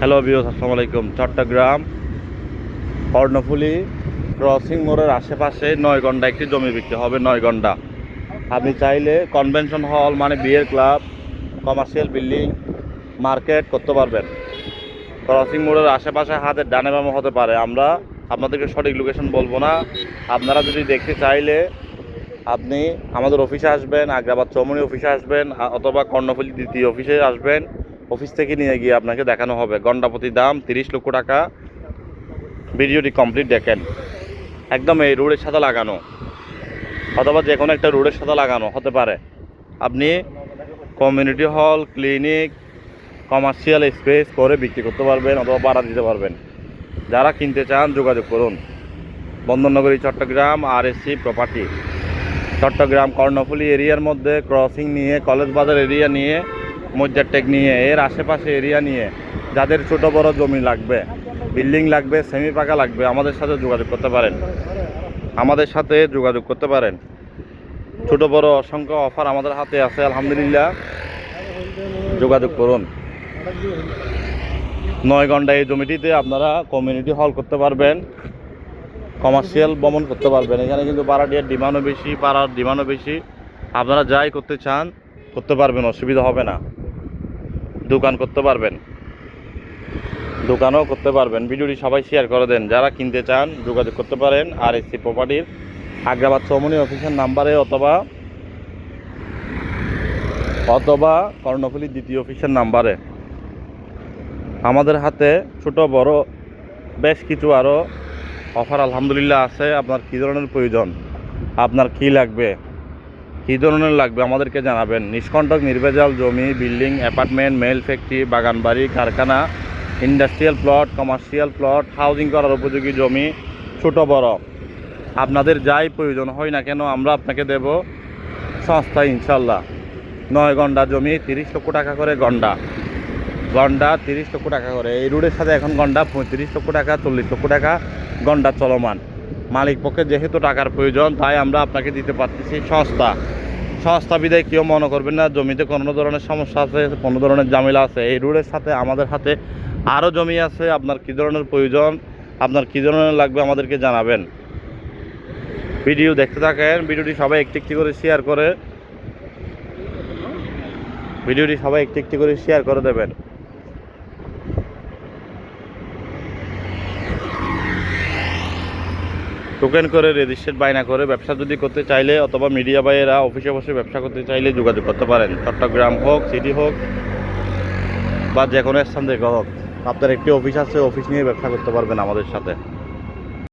Hello বিয়স আসসালামু আলাইকুম। চট্টগ্রাম, কর্ণফুলি ক্রসিং মোড়ের আশেপাশে নয় ঘণ্টা একটি জমি বিক্রি হবে নয় ঘণ্টা আপনি চাইলে কনভেনশন হল মানে বিয়ের ক্লাব কমার্শিয়াল বিল্ডিং মার্কেট করতে পারবেন। ক্রসিং মোড়ের আশেপাশে হাতের ডানে বামে হতে পারে। আমরা আপনাদেরকে সঠিক লোকেশন বলব না। আপনারা যদি দেখতে চাইলে আপনি আমাদের অফিসে আসবেন, আগ্রাবাদ চৌমনি অফিসে আসবেন, অথবা কর্ণফুলি দ্বিতীয় অফিসে আসবেন। অফিস থেকে নিয়ে গিয়ে আপনাকে দেখানো হবে। গন্ডাপতি দাম তিরিশ লক্ষ টাকা। ভিডিওটি কমপ্লিট দেখেন। একদম এই রোডের সাথে লাগানো। অথবা যে কোনো একটা রোডের সাথে লাগানো, হতে পারে। আপনি community hall clinic commercial space করে বিক্রি করতে পারবেন অথবা ভাড়া দিতে পারবেন। যারা কিনতে চান, যোগাযোগ করুন। বন্দরনগরী, চট্টগ্রাম আর এসসি প্রপার্টি চট্টগ্রাম, কর্ণফুলি এরিয়ার মধ্যে ক্রসিং নিয়ে, কলেজ বাজার এরিয়া নিয়ে মজ্জারটেক নিয়ে, এর আশেপাশে এরিয়া নিয়ে যাদের ছোট বড় জমি লাগবে, বিল্ডিং লাগবে সেমি পাকা লাগবে, আমাদের সাথে যোগাযোগ করতে পারেন। আমাদের সাথে যোগাযোগ করতে পারেন। ছোট বড় অসংখ্য অফার আমাদের হাতে আছে, আলহামদুলিল্লাহ। যোগাযোগ করুন। নয় ঘণ্টা এই জমিটিতে আপনারা কমিউনিটি হল করতে পারবেন কমার্শিয়াল ভ্রমণ করতে পারবেন। এখানে কিন্তু পাড়াটিয়ার ডিমান্ডও বেশি, পাড়ার ডিমান্ডও বেশি। আপনারা যাই করতে চান, করতে পারবেন, অসুবিধা হবে না। দোকান করতে পারবেন। দোকানও করতে পারবেন। ভিডিওটি সবাই শেয়ার করে দেন। যারা কিনতে চান, যোগাযোগ করতে পারেন আর এসি প্রপার্টির আগ্রাবাদ চৌমনি অফিসের নাম্বারে অথবা অথবা কর্ণফুলি দ্বিতীয় অফিসের নাম্বারে। আমাদের হাতে ছোট, বড় বেশ কিছু আরও অফার আলহামদুলিল্লাহ আছে। আপনার কী ধরনের প্রয়োজন? আপনার কি লাগবে? কী ধরনের লাগবে আমাদেরকে জানাবেন? নিষ্কণ্টক, নির্ভেজাল জমি, বিল্ডিং, অ্যাপার্টমেন্ট, মেল ফ্যাক্টরি, বাগানবাড়ি, কারখানা, industrial plot, commercial plot, housing করার উপযোগী জমি, ছোট, বড়। আপনাদের যাই প্রয়োজন হয় না কেন, আমরা আপনাকে দেব সস্তা, ইনশাল্লাহ। নয় গন্ডা জমি, তিরিশ লক্ষ টাকা করে গন্ডা। গন্ডা, তিরিশ লক্ষ টাকা করে। এই রোডের সাথে এখন গন্ডা পঁয়ত্রিশ লক্ষ টাকা, চল্লিশ লক্ষ টাকা, গন্ডা চলমান। মালিক পক্ষে যেহেতু টাকার প্রয়োজন, তাই আমরা আপনাকে দিতে পারতেছি সস্তা। সস্তা বিদায় কেউ মনে করবেন না, জমিতে কোনো ধরনের সমস্যা আছে, কোনো ধরনের ঝামেলা আছে। এই রোডের সাথে আমাদের হাতে আরও জমি আছে, আপনার কী ধরনের প্রয়োজন, আপনার কী ধরনের লাগবে আমাদেরকে জানাবেন। ভিডিও দেখতে থাকেন, ভিডিওটি সবাই একটি একটি করে শেয়ার করে, ভিডিওটি সবাই একটি একটি করে শেয়ার করে দেবেন। টোকেন করে রেজিস্টার্ড বাইনা করে ব্যবসা যদি করতে চাইলে অথবা মিডিয়া বাইয়েরা অফিসে বসে ব্যবসা করতে চাইলে যোগাযোগ করতে পারেন। চট্টগ্রাম হোক সিটি হোক, বা যে কোনো স্থান থেকে হোক। আপনার একটি অফিস আছে অফিস নিয়ে ব্যবসা করতে পারবেন আমাদের সাথে।